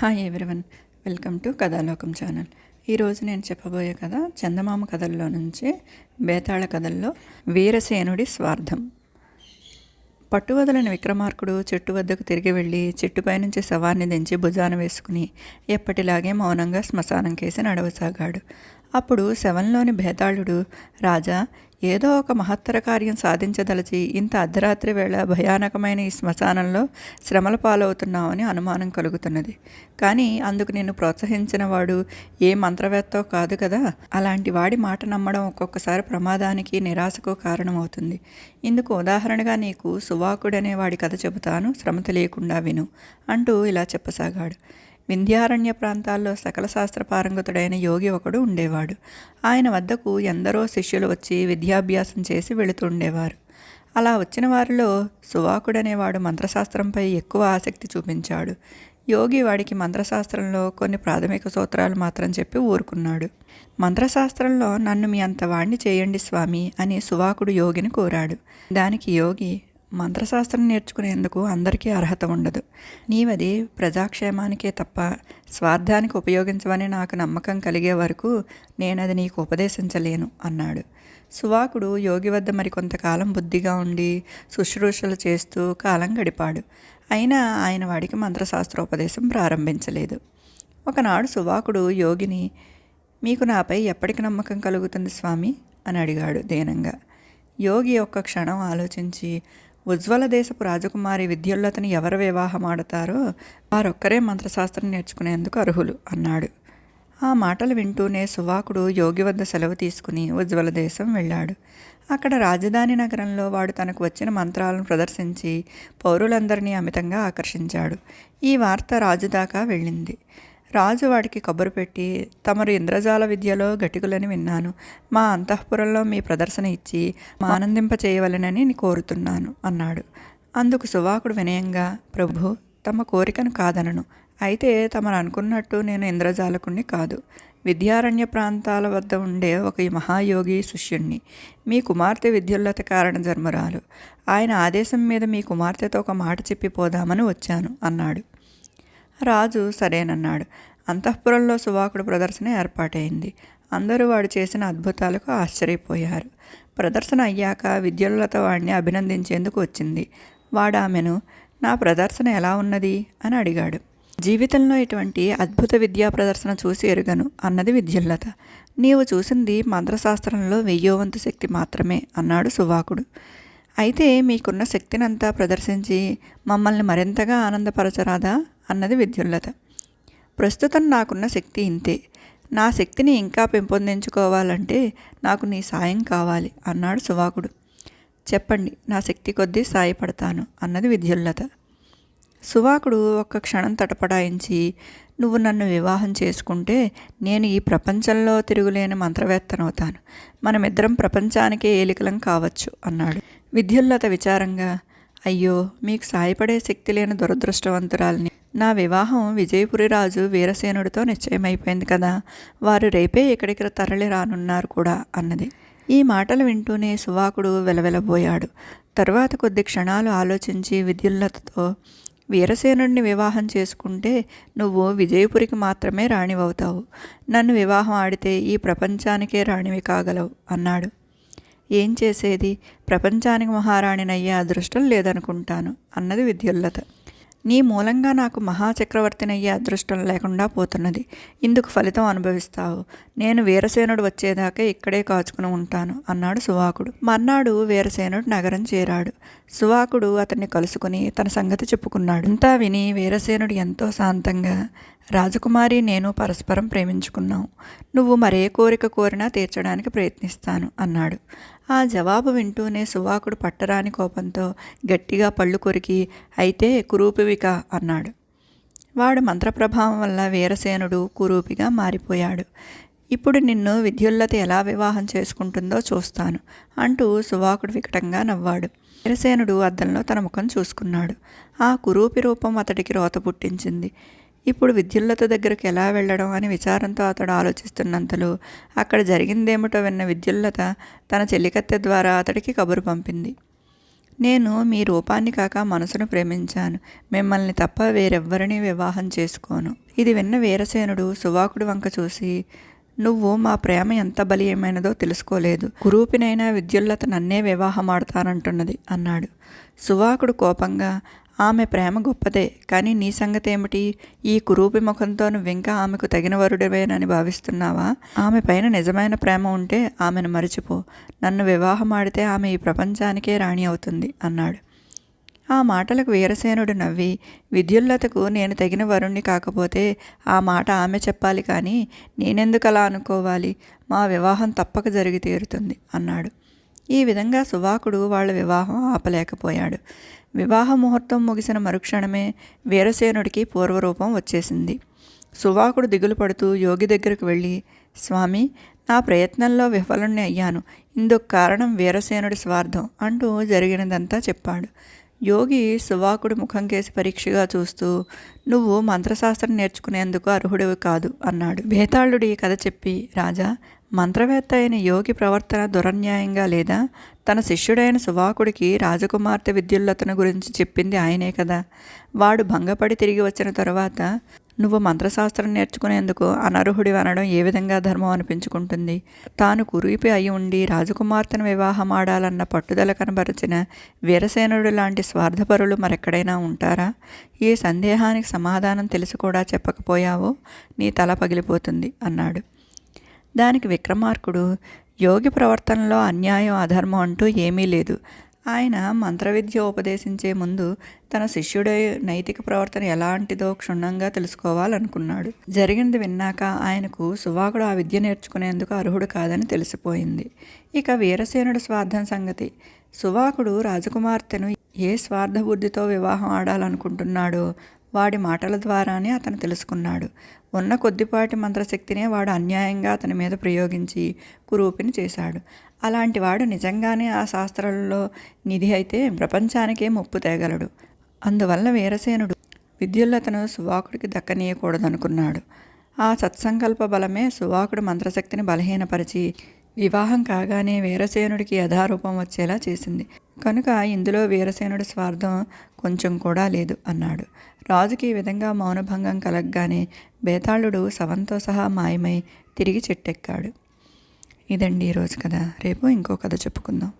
Hi everyone welcome to Kathalokam channel ఈరోజు నేను చెప్పబోయే కథ చందమామ కథల్లో నుంచి బేతాళ కథల్లో వీరసేనుడి స్వార్థం. పట్టువదలని విక్రమార్కుడు చెట్టు వద్దకు తిరిగి వెళ్ళి చెట్టుపై నుంచి శవాన్ని దించి భుజాన వేసుకుని ఎప్పటిలాగే మౌనంగా శ్మశానం కేసి నడవసాగాడు. అప్పుడు శవంలోని భేతాళుడు రాజా ఏదో ఒక మహత్తర కార్యం సాధించదలచి ఇంత అర్ధరాత్రి వేళ భయానకమైన ఈ శ్మశానంలో శ్రమల పాలవుతున్నావని అనుమానం కలుగుతున్నది. కానీ అందుకు నిన్ను ప్రోత్సహించిన వాడు ఏ మంత్రవేత్తో కాదు కదా అలాంటి వాడి మాట నమ్మడం ఒక్కొక్కసారి ప్రమాదానికి నిరాశకు కారణమవుతుంది. ఇందుకు ఉదాహరణగా నీకు సువాకుడనే వాడి కథ చెబుతాను శ్రమ తెలియకుండా విను అంటూ ఇలా చెప్పసాగాడు. వింధ్యారణ్య ప్రాంతాల్లో సకల శాస్త్ర పారంగతుడైన యోగి ఒకడు ఉండేవాడు. ఆయన వద్దకు ఎందరో శిష్యులు వచ్చి విద్యాభ్యాసం చేసి వెళుతుండేవారు అలా వచ్చిన వారిలో సువాకుడనేవాడు మంత్రశాస్త్రంపై ఎక్కువ ఆసక్తి చూపించాడు. యోగి వాడికి మంత్రశాస్త్రంలో కొన్ని ప్రాథమిక సూత్రాలు మాత్రం చెప్పి ఊరుకున్నాడు. మంత్రశాస్త్రంలో నన్ను మీ అంత వాణ్ణి చేయండి స్వామి అని సువాకుడు యోగిని కోరాడు. దానికి యోగి మంత్రశాస్త్రం నేర్చుకునేందుకు అందరికీ అర్హత ఉండదు. నీవది ప్రజాక్షేమానికే తప్ప స్వార్థానికి ఉపయోగించవని నాకు నమ్మకం కలిగే వరకు నేనది నీకు ఉపదేశించలేను అన్నాడు. సువాకుడు యోగి వద్ద మరికొంతకాలం బుద్ధిగా ఉండి శుశ్రూషలు చేస్తూ కాలం గడిపాడు. అయినా ఆయన వాడికి మంత్రశాస్త్రోపదేశం ప్రారంభించలేదు. ఒకనాడు సువాకుడు యోగిని మీకు నాపై ఎప్పటికి నమ్మకం కలుగుతుంది స్వామి? అని అడిగాడు దీనంగా. యోగి ఒక్క క్షణం ఆలోచించి ఉజ్వల దేశపు రాజకుమారి విద్యుల్లతని ఎవరు వివాహం ఆడతారో వారొక్కరే మంత్రశాస్త్రం నేర్చుకునేందుకు అర్హులు అన్నాడు. ఆ మాటలు వింటూనే సువాకుడు యోగి వద్ద సెలవు తీసుకుని ఉజ్వల దేశం వెళ్ళాడు. అక్కడ రాజధాని నగరంలో వాడు తనకు వచ్చిన మంత్రాలను ప్రదర్శించి పౌరులందరినీ అమితంగా ఆకర్షించాడు. ఈ వార్త రాజు దాకా వెళ్ళింది. రాజు వాడికి కబురు పెట్టి తమరు ఇంద్రజాల విద్యలో గటికులని విన్నాను. మా అంతఃపురంలో మీ ప్రదర్శన ఇచ్చి ఆనందింప చేయవలనని కోరుతున్నాను అన్నాడు. అందుకు సువాకుడు వినయంగా ప్రభు తమ కోరికను కాదనను. అయితే తమరు అనుకున్నట్టు నేను ఇంద్రజాలకుణ్ణి కాదు. విద్యారణ్య ప్రాంతాల వద్ద ఉండే ఒక మహాయోగి శిష్యుణ్ణి. మీ కుమార్తె విద్యుల్లత కారణ జన్మరాలు ఆయన ఆదేశం మీద మీ కుమార్తెతో ఒక మాట చెప్పిపోదామని వచ్చాను అన్నాడు. రాజు సరేనన్నాడు. అంతఃపురంలో సువాకుడు ప్రదర్శన ఏర్పాటైంది. అందరూ వాడు చేసిన అద్భుతాలకు ఆశ్చర్యపోయారు. ప్రదర్శన అయ్యాక విద్యుల్లత వాడిని అభినందించేందుకు వచ్చింది. వాడు ఆమెను నా ప్రదర్శన ఎలా ఉన్నది? అని అడిగాడు. జీవితంలో ఇటువంటి అద్భుత విద్యా ప్రదర్శన చూసి ఎరుగను అన్నది విద్యుల్లత. నీవు చూసింది మంత్రశాస్త్రంలో వెయ్యోవంతు శక్తి మాత్రమే అన్నాడు సువాకుడు. అయితే మీకున్న శక్తినంతా ప్రదర్శించి మమ్మల్ని మరింతగా ఆనందపరచరాదా అన్నది విద్యుల్లత. ప్రస్తుతం నాకున్న శక్తి ఇంతే. నా శక్తిని ఇంకా పెంపొందించుకోవాలంటే నాకు నీ సాయం కావాలి అన్నాడు సువాకుడు. చెప్పండి నా శక్తి కొద్దీ సాయపడతాను అన్నది విద్యుల్లత. సువాకుడు ఒక్క క్షణం తటపడాయించి నువ్వు నన్ను వివాహం చేసుకుంటే నేను ఈ ప్రపంచంలో తిరుగులేని మంత్రవేత్తనవుతాను. మనమిద్దరం ప్రపంచానికే ఏలికలం కావచ్చు అన్నాడు. విద్యుల్లత విచారంగా అయ్యో మీకు సాయపడే శక్తి లేని దురదృష్టవంతురాల్ని. నా వివాహం విజయపురి రాజు వీరసేనుడితో నిశ్చయమైపోయింది కదా వారు రేపే ఇక్కడికి తరలి రానున్నారు కూడా అన్నది. ఈ మాటలు వింటూనే సువాకుడు వెలవెలబోయాడు. తరువాత కొద్ది క్షణాలు ఆలోచించి విద్యుల్లతతో వీరసేనుడిని వివాహం చేసుకుంటే నువ్వు విజయపురికి మాత్రమే రాణివవుతావు. నన్ను వివాహం ఆడితే ఈ ప్రపంచానికే రాణివి కాగలవు అన్నాడు. ఏం చేసేది? ప్రపంచానికి మహారాణినయ్యే అదృష్టం లేదనుకుంటాను అన్నది విద్యుల్లత. నీ మూలంగా నాకు మహాచక్రవర్తినయ్యే అదృష్టం లేకుండా పోతున్నది. ఇందుకు ఫలితం అనుభవిస్తావు. నేను వీరసేనుడు వచ్చేదాకా ఇక్కడే కాచుకుని ఉంటాను అన్నాడు సువాకుడు. మర్నాడు వీరసేనుడు నగరం చేరాడు. సువాకుడు అతన్ని కలుసుకుని తన సంగతి చెప్పుకున్నాడు. అంతా విని వీరసేనుడు ఎంతో శాంతంగా రాజకుమారి నేను పరస్పరం ప్రేమించుకున్నాం. నువ్వు మరే కోరిక కోరినా తీర్చడానికి ప్రయత్నిస్తాను అన్నాడు. ఆ జవాబు వింటూనే సువాకుడు పట్టరాని కోపంతో గట్టిగా పళ్ళు కొరికి అయితే కురూపివిక అన్నాడు. వాడు మంత్రప్రభావం వల్ల వీరసేనుడు కురూపిగా మారిపోయాడు. ఇప్పుడు నిన్ను విద్యుల్లత ఎలా వివాహం చేసుకుంటుందో చూస్తాను అంటూ సువాకుడు వికటంగా నవ్వాడు. వీరసేనుడు అద్దంలో తన ముఖం చూసుకున్నాడు. ఆ కురూపి రూపం అతడికి రోత పుట్టించింది. ఇప్పుడు విద్యుల్లత దగ్గరికి ఎలా వెళ్ళడం అని విచారంతో అతడు ఆలోచిస్తున్నంతలో అక్కడ జరిగిందేమిటో విన్న విద్యుల్లత తన చెల్లికత్తె ద్వారా అతడికి కబురు పంపింది. నేను మీ రూపాన్ని కాక మనసును ప్రేమించాను. మిమ్మల్ని తప్ప వేరెవ్వరిని వివాహం చేసుకోను. ఇది విన్న వీరసేనుడు సువాకుడు వంక చూసి నువ్వు మా ప్రేమ ఎంత బలీయమైనదో తెలుసుకోలేదు. కురూపినైనా విద్యుల్లత నన్నే వివాహం ఆడతానంటున్నది అన్నాడు. సువాకుడు కోపంగా ఆమె ప్రేమ గొప్పదే. కానీ నీ సంగతి ఏమిటి ఈ కురూపి ముఖంతో నువ్వింకా ఆమెకు తగిన వరుడివేనని భావిస్తున్నావా? ఆమె పైన నిజమైన ప్రేమ ఉంటే ఆమెను మరిచిపో. నన్ను వివాహం ఆడితే ఆమె ఈ ప్రపంచానికే రాణి అవుతుంది అన్నాడు. ఆ మాటలకు వీరసేనుడు నవ్వి విద్యుల్లతకు నేను తగిన వరుణ్ణి కాకపోతే ఆ మాట ఆమె చెప్పాలి కానీ నేనెందుకు అలా అనుకోవాలి? మా వివాహం తప్పక జరిగి తీరుతుంది అన్నాడు. ఈ విధంగా సువాకుడు వాళ్ళ వివాహం ఆపలేకపోయాడు. వివాహ ముహూర్తం ముగిసిన మరుక్షణమే వీరసేనుడికి పూర్వరూపం వచ్చేసింది. సువాకుడు దిగులు పడుతూ యోగి దగ్గరకు వెళ్ళి స్వామి నా ప్రయత్నంలో విఫలుణ్ణి అయ్యాను. ఇందుకు కారణం వీరసేనుడి స్వార్థం అంటూ జరిగినదంతా చెప్పాడు. యోగి సువాకుడి ముఖం కేసి పరీక్షగా చూస్తూ నువ్వు మంత్రశాస్త్రం నేర్చుకునేందుకు అర్హుడివి కాదు అన్నాడు. భేతాళుడి కథ చెప్పి రాజా మంత్రవేత్త అయిన యోగి ప్రవర్తన దురన్యాయంగా లేదా? తన శిష్యుడైన సువాకుడికి రాజకుమార్తె విద్యుల్లతను గురించి చెప్పింది ఆయనే కదా. వాడు భంగపడి తిరిగి వచ్చిన తర్వాత నువ్వు మంత్రశాస్త్రం నేర్చుకునేందుకు అనర్హుడి అనడం ఏ విధంగా ధర్మం అనిపించుకుంటుంది? తాను కురిపి అయి ఉండి రాజకుమార్తెను వివాహం ఆడాలన్న పట్టుదల కనబరిచిన వీరసేనుడు లాంటి స్వార్థపరులు మరెక్కడైనా ఉంటారా? ఈ సందేహానికి సమాధానం తెలిసి కూడా చెప్పకపోయావో నీ తల పగిలిపోతుంది అన్నాడు. దానికి విక్రమార్కుడు యోగి ప్రవర్తనలో అన్యాయం అధర్మం అంటూ ఏమీ లేదు. ఆయన మంత్రవిద్య ఉపదేశించే ముందు తన శిష్యుడే నైతిక ప్రవర్తన ఎలాంటిదో క్షుణ్ణంగా తెలుసుకోవాలనుకున్నాడు. జరిగింది విన్నాక ఆయనకు సువాకుడు ఆ విద్య నేర్చుకునేందుకు అర్హుడు కాదని తెలిసిపోయింది. ఇక వీరసేనుడు స్వార్థం సంగతి. సువాకుడు రాజకుమార్తెను ఏ స్వార్థ బుద్ధితో వివాహం ఆడాలనుకుంటున్నాడో వాడి మాటల ద్వారానే అతను తెలుసుకున్నాడు. ఉన్న కొద్దిపాటి మంత్రశక్తినే వాడు అన్యాయంగా అతని మీద ప్రయోగించి కురూపిని చేశాడు. అలాంటి వాడు నిజంగానే ఆ శాస్త్రాలలో నిధి అయితే ప్రపంచానికే ముప్పు తేగలడు. అందువల్ల వీరసేనుడు విద్యుల్లతను సువాకుడికి దక్కనీయకూడదనుకున్నాడు. ఆ సత్సంకల్ప బలమే సువాకుడు మంత్రశక్తిని బలహీనపరిచి వివాహం కాగానే వీరసేనుడికి యథారూపం వచ్చేలా చేసింది. కనుక ఇందులో వీరసేనుడి స్వార్థం కొంచెం కూడా లేదు అన్నాడు. రాజుకి ఈ విధంగా మౌనభంగం కలగగానే బేతాళుడు సవంతో సహా మాయమై తిరిగి చెట్టెక్కాడు. ఇదండి ఈరోజు కథ. రేపు ఇంకో కథ చెప్పుకుందాం.